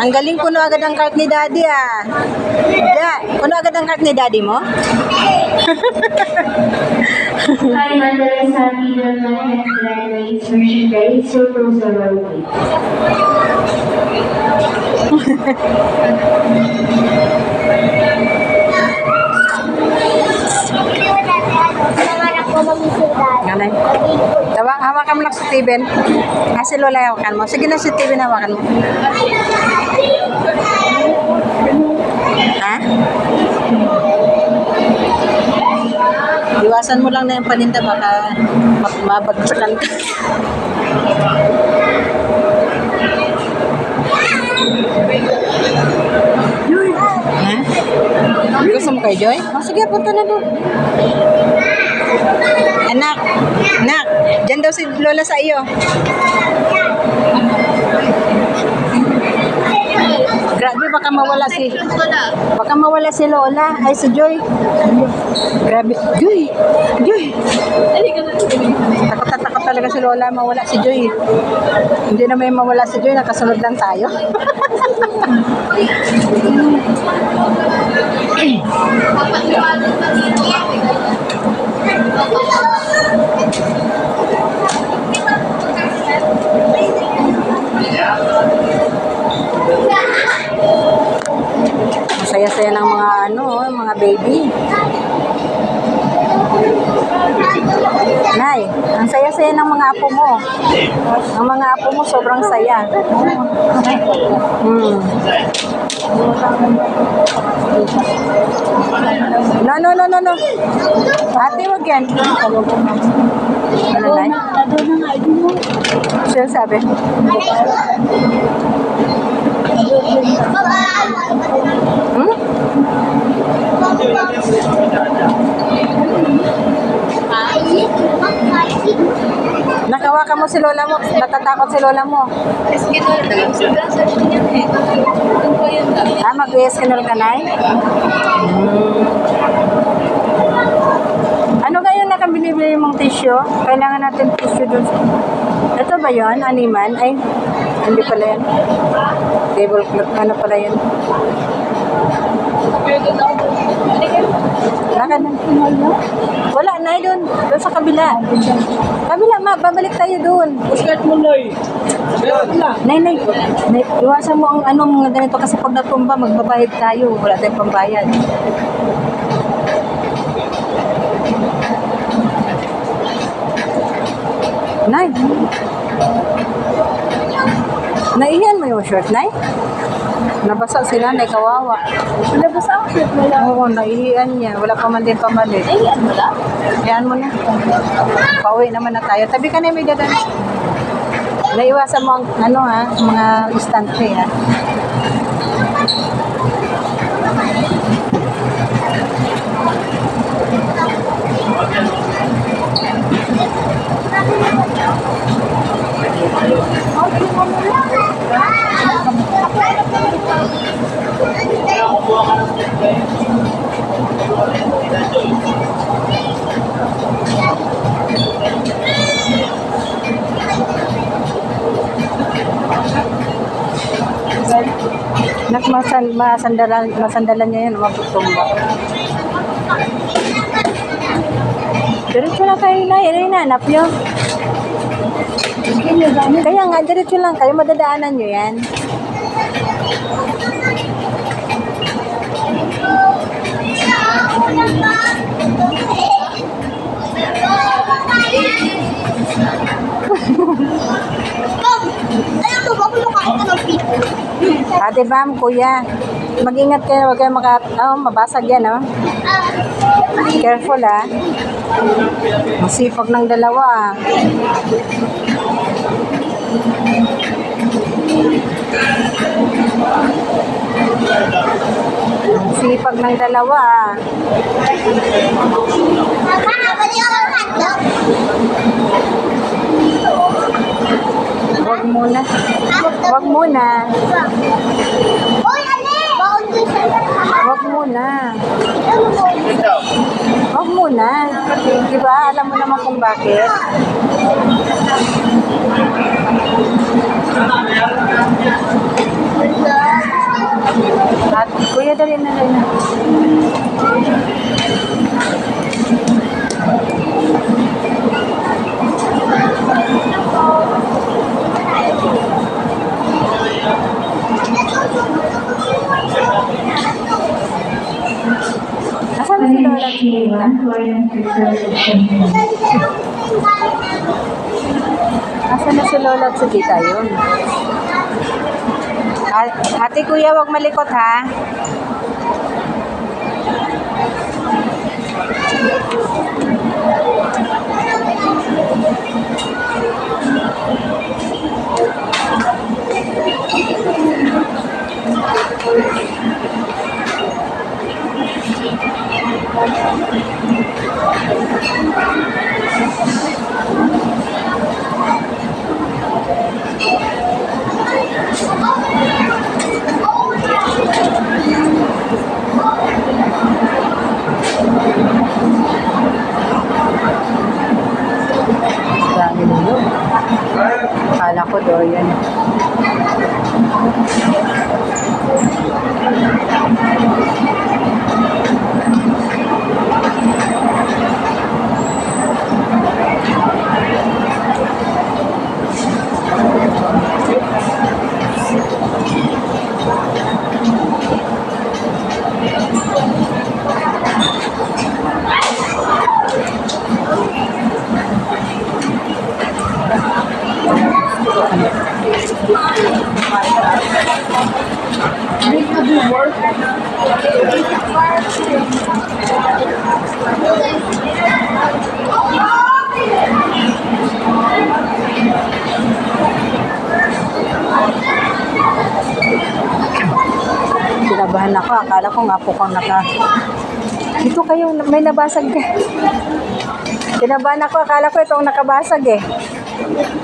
Ang galing puno agad ang cart ni daddy ah. Da, puno agad ang cart ni daddy mo? Hi, Madalas Happy Development Graduates Worship Day, Circles of our Way. Ganay. Tawa, hawakan mo lang si Steven. Ah, si Lola hawakan mo. Sige na si Steven hawakan mo. Ha? Iwasan mo lang na yung paninda baka ma- mabagsakan ka. Gusto mo kay Joy? Oh, sige, punta na doon. Anak, anak, dyan daw si Lola sa iyo. Grabe, baka mawala si... Baka mawala si Lola. Ay, si Joy. Grabe. Joy! Joy! Takot na takot talaga si Lola. Mawala si Joy. Hindi na may mawala si Joy. Nakasunod lang tayo. Masaya-saya mga apo mo. Ang mga apo mo sobrang saya. Hmm. No, no, no, no, no. Ate, wag yan. Ano, Nay? Siya sabi. Hmm? Nakawakan mo si lola mo. Natatakot si lola mo. Ah, mag-eskinol ka, Nay? Hmm. Ano kayo na kang binibili mong tissue? Kailangan natin tissue dun. Ito ba yon Animan? Ay, hindi pala yan. Tablecloth. Ano pala yun? Lakad na. Wala na doon. Doon sa kabila. Kabila, ma. Babalik tayo doon. Puskat mo, Noy. Nay, nay, nay, iwasan mo ang ano mga ganito kasi pag natumba, magbabayad tayo. Wala tayong pambayad. Nay. Naiyan mo yung shirt, Nay? Nabasa sila, Nay, kawawa. Nabasa ang shirt mo lang. Oo, naiiyan niya. Wala pa man din pamalit. Ano mo lang? Iyan mo na. Pauwi naman na tayo. Tabi ka na may dadan. Naiwasan mo ang ano ha, mga istante ha. Nak masan masandalan masandalan niya yun, mabutumba. Diretso lang kayo na, yun yung nanap nyo. Kaya nga, diretso lang kayo, madadaanan nyo yan. Ate Bam, kuya, mag-ingat kayo, huwag kayo maka, oh, mabasag yan, oh. Careful, ah. Masipag ng dalawa, ah. Sipag ng dalawa, ah. Bali ako hotdog. Huwag muna. Huwag muna. Huwag muna. Ano mo? Huwag muna. Di ba? Alam mo naman kung bakit. Wala. dali na, dali Asan na si Lola? K1 for intersection. Asan na si Lola Tita yun? Ate kuya, wag malikot ha. Kala ko Kinabahan ako. Akala ko nga po kang naka... Dito kayo, may nabasag ka. Kinabahan ako. Akala ko itong nakabasag eh.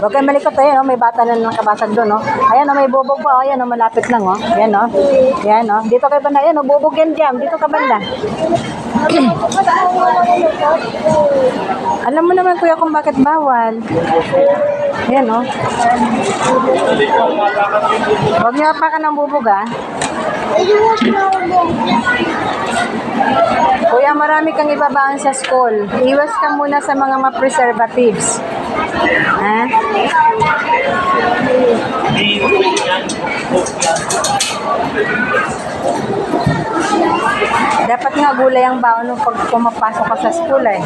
Huwag kayo malikot. Ayan, oh, may bata na nakabasag doon. Oh. Ayan, oh, may bubog pa. Ayan, oh, malapit lang. Oh. Ayan, oh. Ayan, oh. Dito kayo banda. Ayan, oh, bubog yan dyan. Dito ka banda. Alam mo naman, kuya, kung bakit bawal. Ayan, oh. Huwag niyo apakan ng bubog, ah. Kuya, marami kang ibabaan sa school. Iwas ka muna sa mga ma-preservatives. Dapat nga gulay ang baon nung pag pumapasok ka sa school eh.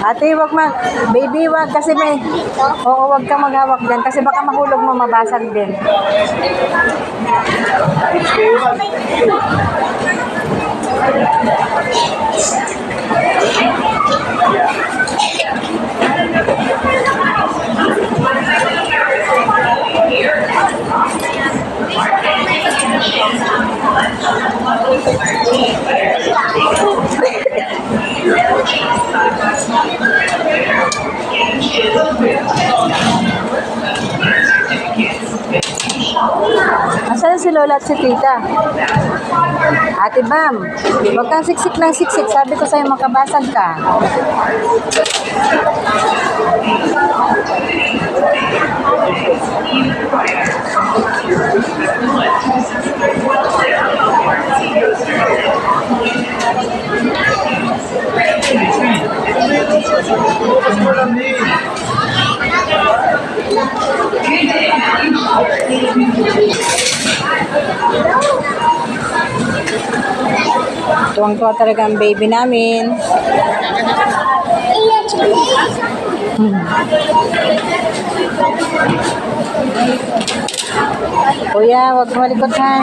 Ate, wag mag, baby, wag kasi may, oo, wag ka maghawak dyan kasi baka mahulog mo, mabasag din. Si Lola at si Tita? Ate Bam, huwag kang siksik ng siksik. Sabi ko sa'yo makabasag ka. Tuwang-tuwa talaga ang baby namin. Kuya, huwag malikot ha.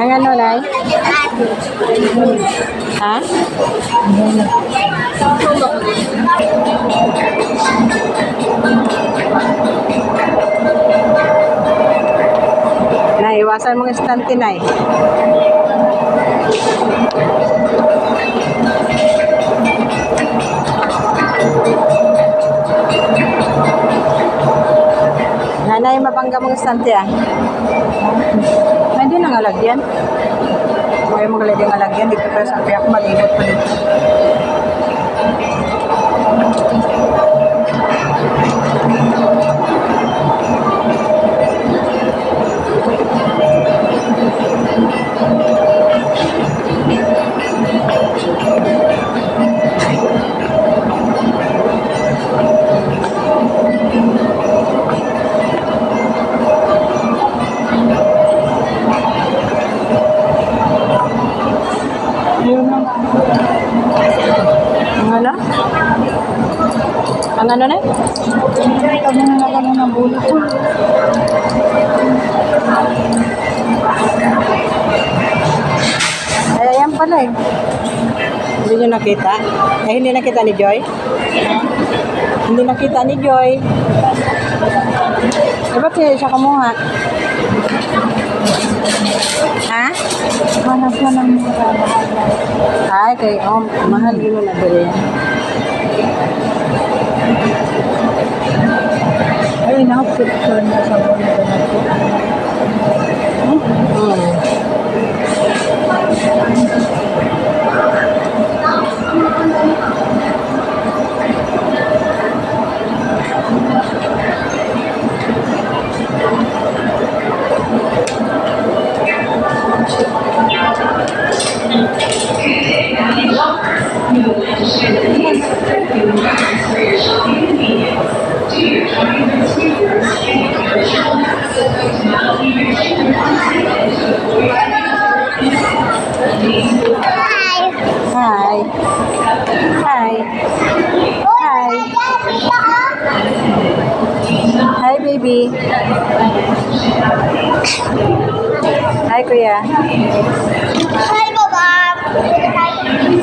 Ang ano, Nay? Ha? Nay, iwasan mong istante, Nay. Nanay, mabangga mong istante ah. Hindi nang alagyan. Huwag mo galing alagyan. Dito pa sa ako malibot pa dito. Ang ano na? Ito mo na lang ng bulo. Ay, ayan pala eh. Hindi nyo nakita? Ay, hindi nakita ni Joy? Hindi nakita ni Joy. Eh, ba't siya siya kumuha? Ha? Hanap na lang mura. Ay, kay oh, mahal yun na bili. Ay, nakapicture na sa mga Hmm. Hi. Hi. Kuya. Hi, Baba. Hi.